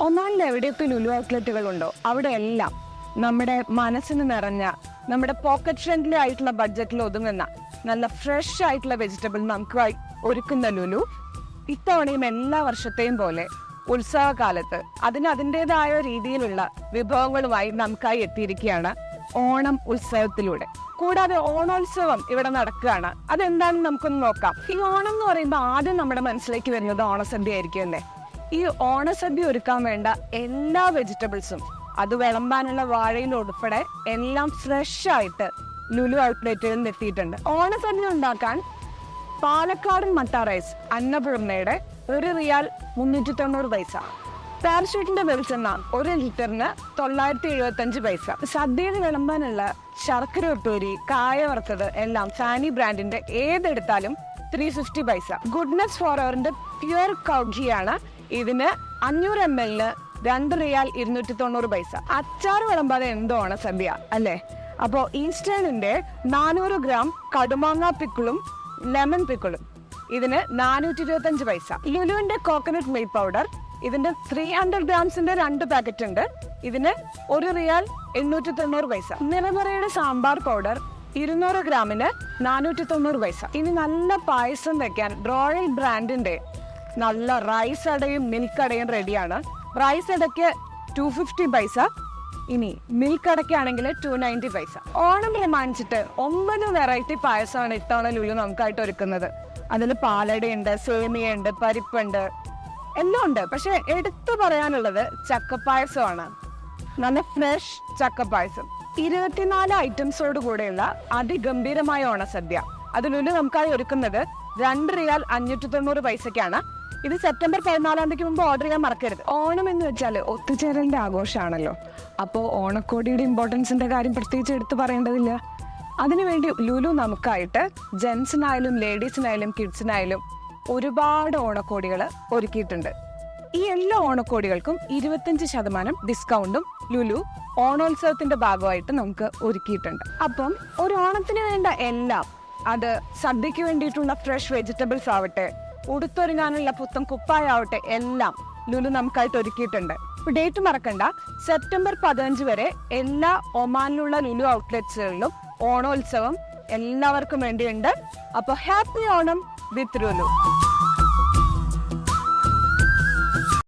ഒന്നാമത് എവിടെയൊക്കെ ലുലു അവിടെ എല്ലാം നമ്മുടെ മനസ്സിന് നിറഞ്ഞ നമ്മുടെ പോക്കറ്റ് ഫ്രണ്ട്ലി ആയിട്ടുള്ള ബഡ്ജറ്റിൽ ഒതുങ്ങുന്ന നല്ല ഫ്രഷ് ആയിട്ടുള്ള വെജിറ്റബിൾ നമുക്ക് ഒരുക്കുന്ന ലുലു ഇത്തവണയും എല്ലാ വർഷത്തെയും പോലെ ഉത്സവകാലത്ത് അതിന് അതിന്റെതായ രീതിയിലുള്ള വിഭവങ്ങളുമായി നമുക്കായി എത്തിയിരിക്കുകയാണ് ഓണം ഉത്സവത്തിലൂടെ. കൂടാതെ ഓണോത്സവം ഇവിടെ നടക്കുകയാണ്. അതെന്താണെന്ന് നമുക്കൊന്ന് നോക്കാം. ഈ ഓണം എന്ന് പറയുമ്പോൾ ആദ്യം നമ്മുടെ മനസ്സിലേക്ക് വരുന്നത് ഓണസദ്യ ആയിരിക്കും അല്ലേ? ഈ ഓണസദ്യ ഒരുക്കാൻ വേണ്ട എല്ലാ വെജിറ്റബിൾസും അത് വിളമ്പാനുള്ള വാഴയിൽ ഉൾപ്പെടെ എല്ലാം ഫ്രഷ് ആയിട്ട് ലുലു ഔട്ട്ലെറ്റുകളിൽ നിന്ന് എത്തിയിട്ടുണ്ട്. ഓണസദ്യ ഉണ്ടാക്കാൻ പാലക്കാടൻ മട്ട റൈസ് അന്നപൂർണയുടെ ഒരു റിയാൽ മുന്നൂറ്റി തൊണ്ണൂറ് പൈസ പാരഷൂട്ടിന്റെ വെളിച്ചെണ്ണ ഒരു ലിറ്ററിന് തൊള്ളായിരത്തി എഴുപത്തി അഞ്ച് പൈസ. സദ്യയിൽ വിളമ്പാനുള്ള ശർക്കര ഉപ്പേരി കായ വറുത്തത് എല്ലാം ഫാനി ബ്രാൻഡിന്റെ ഏതെടുത്താലും ത്രീ ഫിഫ്റ്റി പൈസ. ഗുഡ്നെസ് ഫോർ അവറിന്റെ പ്യുവർ കൗഘിയാണ് ഇതിന് അഞ്ഞൂറ് എം എല്ലിന് രണ്ട് റിയാൽ ഇരുന്നൂറ്റി തൊണ്ണൂറ് പൈസ. അച്ചാർ വിളമ്പാതെ എന്തോണ് സദ്യ അല്ലേ? അപ്പോ ഈസ്റ്റേണിന്റെ നാനൂറ് ഗ്രാം കടുമാങ്ങ പിക്കിളും ലെമൺ പിക്കിളും. ഇതിന് നാനൂറ്റി ഇരുപത്തി അഞ്ച് പൈസ. ലുലുവിന്റെ കോക്കനട്ട് മിൽക്ക് പൗഡർ ഇതിന്റെ ത്രീ ഹൺഡ്രഡ് ഗ്രാംസിന്റെ രണ്ട് പാക്കറ്റ് ഉണ്ട്. ഇതിന് ഒരു റിയാൽ എണ്ണൂറ്റി തൊണ്ണൂറ് പൈസ. നിറമറയുടെ സാമ്പാർ പൗഡർ ഇരുന്നൂറ് ഗ്രാമിന് നാനൂറ്റി തൊണ്ണൂറ് പൈസ. ഇനി നല്ല പായസം വെക്കാൻ റോയൽ ബ്രാൻഡിന്റെ നല്ല റൈസ് അടയും മിൽക്ക് അടയും റെഡിയാണ് റൈസ് അടയ്ക്ക് ടു ഫിഫ്റ്റി പൈസ. ഇനി മിൽക്ക് അടയ്ക്കാണെങ്കിൽ ടു നയന്റി പൈസ. ഓണം പ്രമാണിച്ചിട്ട് ഒമ്പത് വെറൈറ്റി പായസമാണ് ഇത്തവണ ലുലു നമുക്കായിട്ട് ഒരുക്കുന്നത്. അതിൽ പാലടയുണ്ട് സേമിയുണ്ട് പരിപ്പുണ്ട്. എല്ലാം ഉണ്ട്. പക്ഷെ എടുത്തു പറയാനുള്ളത് ചക്കപ്പായസമാണ്. നല്ല ഫ്രഷ് ചക്കപ്പായസം. ഇരുപത്തിനാല് ഐറ്റംസോട് കൂടെയുള്ള അതിഗംഭീരമായ ഓണസദ്യ. അതിലുള്ളിൽ നമുക്കായി ഒരുക്കുന്നത് രണ്ട് റിയാൽ അഞ്ഞൂറ്റി തൊണ്ണൂറ് പൈസക്കാണ് ഇത് സെപ്റ്റംബർ പതിനാലാം തീയതിക്ക് മുമ്പ് ഓർഡർ ചെയ്യാൻ മറക്കരുത്. ഓണം എന്ന് വെച്ചാൽ ഒത്തുചേരലിന്റെ ആഘോഷമാണല്ലോ. അപ്പോൾ ഓണക്കോടിയുടെ ഇമ്പോർട്ടൻസിന്റെ കാര്യം പ്രത്യേകിച്ച് എടുത്തു പറയേണ്ടതില്ല. അതിനുവേണ്ടി ലുലു നമുക്കായിട്ട് ജെൻസിനായാലും ലേഡീസിനായാലും കിഡ്സിനായാലും ഒരുപാട് ഓണക്കോടികൾ ഒരുക്കിയിട്ടുണ്ട്. ഈ എല്ലാ ഓണക്കോടികൾക്കും ഇരുപത്തഞ്ച് ശതമാനം ഡിസ്കൗണ്ടും ലുലു ഓണോത്സവത്തിന്റെ ഭാഗമായിട്ട് നമുക്ക് ഒരുക്കിയിട്ടുണ്ട്. അപ്പം ഒരു ഓണത്തിന് വേണ്ട എല്ലാം അത് സദ്യയ്ക്ക് വേണ്ടിയിട്ടുള്ള ഫ്രഷ് വെജിറ്റബിൾസ് ആവട്ടെ ഉടുത്തൊരുങ്ങാനുള്ള പുത്തൻ കുപ്പായാവട്ടെ എല്ലാം ലുലു നമുക്കായിട്ട് ഒരുക്കിയിട്ടുണ്ട്. ഇപ്പൊ ഡേറ്റ് മറക്കണ്ട. സെപ്റ്റംബർ പതിനഞ്ച് വരെ എല്ലാ ഒമാനിലുള്ള ലുലു ഔട്ട്ലെറ്റ്സുകളിലും ഓണോത്സവം എല്ലാവർക്കും വേണ്ടിയുണ്ട്. അപ്പോൾ ഹാപ്പി ഓണം വിത്ത് ലുലു.